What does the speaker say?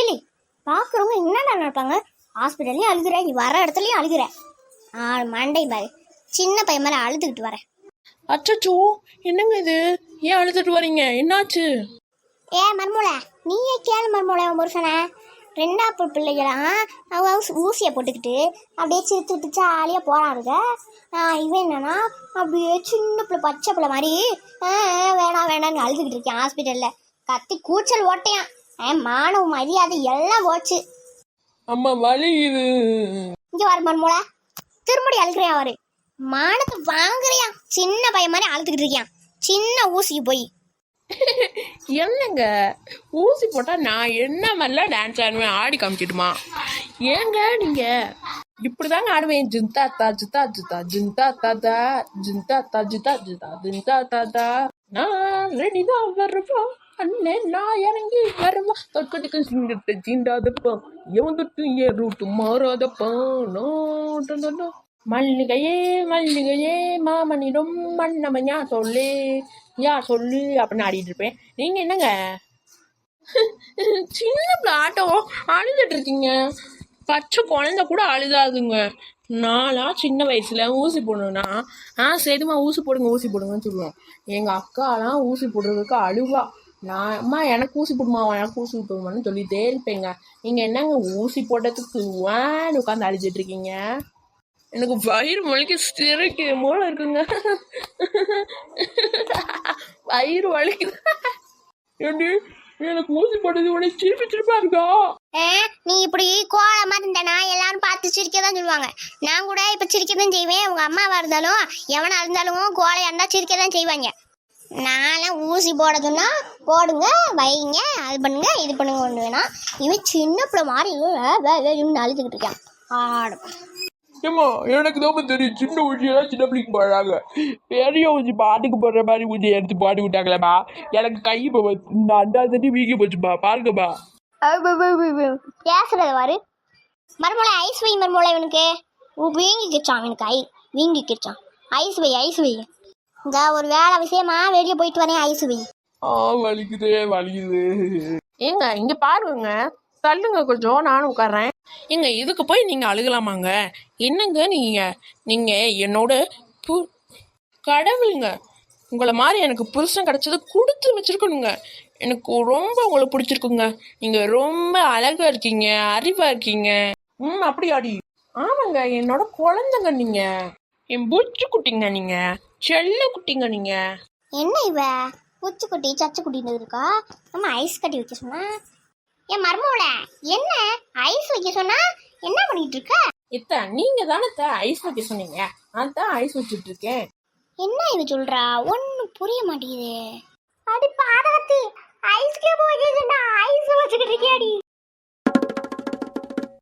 இல்லி பார்க்குறவங்க என்னடா நினைப்பாங்க? ஹாஸ்பிட்டல்லையும் அழுகுற நீ வர இடத்துலையும் அழுகுற. ஆ மண்டை பாரு. சின்ன பையன் மேலே அழுதுகிட்டு வரேன் அச்சச்சோ என்னங்க இது? ஏன் அழுதுட்டு வரீங்க? என்னாச்சு? ஏ மர்மூளை நீயே கேளு மர்மூளை உன் புருஷனை. ரெண்டாப்பு பிள்ளைகளாம் அவங்க ஊசி- ஊசியை போட்டுக்கிட்டு அப்படியே சிரித்துட்டு ஜாலியாக போகிறாருங்க இவன் என்னன்னா அப்படியே சின்ன பிள்ளை பச்சை பிள்ளை மாதிரி வேணாம் வேணாம்னு அழுதுகிட்டு இருக்கேன் ஹாஸ்பிட்டலில் கத்தி கூச்சல் ஓட்டையான். மானவ மரியாதை எல்லாம் போச்சு. அம்மா வலிக்குது இங்கே வர மர்மூளை. திரும்படி அழுகிறேன் அவரு? மானத்தை வாங்குறியான் சின்ன பையன் மாதிரி அழுதுகிட்டு இருக்கியான் சின்ன ஊசிக்கு போய். என்னங்க? ஊசி போட்டா நான் என்ன மாதிரிலாம் டான்ஸ் ஆடுவேன்? ஆடி காமிக்கட்டுமா? ஏங்க நீங்க? இப்படிதாங்க ஆடுவேன். ஜிந்தா தா ஜிதா ஜிதா ஜிந்தா தாத்தா ஜிந்தா தா ஜிதா ஜிதா ஜிந்தா தாத்தா நான் ரெடிதான் வருவா அண்ணே நான் இறங்கி வருவா தொற்கத்துக்கு சிங்கத்தை சீண்டாதப்பா எவன் தொட்டு என் ரூட்டு மாறாதப்பா. நோ, டோ, மல்லிகையே மல்லிகையே மாமனிடம் மன்னமன் யா சொல்லு. யா சொல்லு அப்படின்னு ஆடிட்டு இருப்பேன். நீங்க என்னங்க? சின்ன பிள்ளை ஆட்டம் அழுதுட்டு இருக்கீங்க. பச்சை குழந்தை கூட அழுதாதுங்க. நானா சின்ன வயசுல ஊசி போடணும்னா ஆ சரிம்மா ஊசி போடுங்க ஊசி போடுங்கன்னு சொல்லுவோம் எங்க அக்காலாம் ஊசி போடுறதுக்கு அழுவா. நான் அம்மா எனக்கு ஊசி போடுமா? எனக்கு ஊசி போடுமான்னு சொல்லிட்டே இருப்பேங்க. நீங்க என்னங்க ஊசி போட்டதுக்கு வான்னு உட்காந்து அழுதுட்டு இருக்கீங்க? எனக்கு வயிறு மொழிக்கு சிரிக்க போல இருக்குங்க. வயிறு வலிக்குது ஏண்டி எனக்கு ஊசி போட்டது உடனே சிரிப்பு சிரிப்பா இருக்கா? நீ இப்படி கோலமா இருந்தனா எல்லாரும் பார்த்து சிரிக்க தான் சொல்லுவாங்க. நான் கூட இப்ப சிரிக்க தான் செய்வேன். உங்க அம்மாவா இருந்தாலும் எவனா இருந்தாலும் கோலையா இருந்தா சிரிக்க தான் செய்வாங்க. நான்லாம் ஊசி போடுறதுன்னா போடுங்க வைங்க அது பண்ணுங்க இது பண்ணுங்க ஒன்று வேணாம். இவன் சின்ன பிள்ளை மாதிரி வேன்னு அழுதுகிட்டு இருக்கான். ஆடும் ஏமா எனக்கு தான் தெரியும் சின்ன ஊசியெல்லாம் சின்ன பிள்ளைக்கு போடுறாங்க. பெரிய ஊசி பாட்டுக்கு போடுற மாதிரி ஊசி எடுத்து பாட்டு விட்டாங்களேம்மா. எனக்கு கை இப்போ இந்த அண்டா தட்டி வீங்கி போச்சுப்பா பாருங்கப்பா பேசுறது வாரு மறுமலை ஐஸ் வை மறுமலை இவனுக்கு. வீங்கிக்கிச்சான் இவனுக்கு ஐ வீங்கிக்கிச்சான் ஐஸ் வை ஐஸ் வை. இந்த ஒரு வேலை விஷயமா வெளியே போயிட்டு வரேன் ஐஸ் வை ஆ வலிக்குதே வலிக்குது. ஏங்க இங்க பாருங்க. தள்ளுங்க கொஞ்சம் நானும் உட்கார்றேன். ஏங்க இதுக்கு போய் நீங்க அழுகலாமாங்க? என்னங்க நீங்க? நீங்க என்னோட பு கடவுளுங்க. உங்களை மாதிரி எனக்கு புருஷன் கிடைச்சது கொடுத்து வச்சிருக்கணுங்க. எனக்கு ரொம்ப உங்களை பிடிச்சிருக்குங்க. நீங்க ரொம்ப அழகா இருக்கீங்க அறிவா இருக்கீங்க. ம் அப்படியாடி. ஆமாங்க என்னோட குழந்தைங்க நீங்க. என் பூச்சி குட்டிங்க நீங்க. செல்ல குட்டிங்க நீங்க. என்ன இவ? பூச்சிக்குட்டி சச்சுக்குட்டின்னு இருக்கா? நம்ம ஐஸ் கட்டி வைக்க சொன்னா? என் மர்மோட என்ன? ஐஸ் வைக்க சொன்னா என்ன பண்ணிட்டு இருக்க? இத்த நீங்க தானே ஐஸ் வைக்க சொன்னீங்க. நான் தான் ஐஸ் வச்சுட்டு இருக்கேன். என்ன இது சொல்றா? ஒன்னும் புரிய மாட்டேங்குது. அடி பாதகத்தி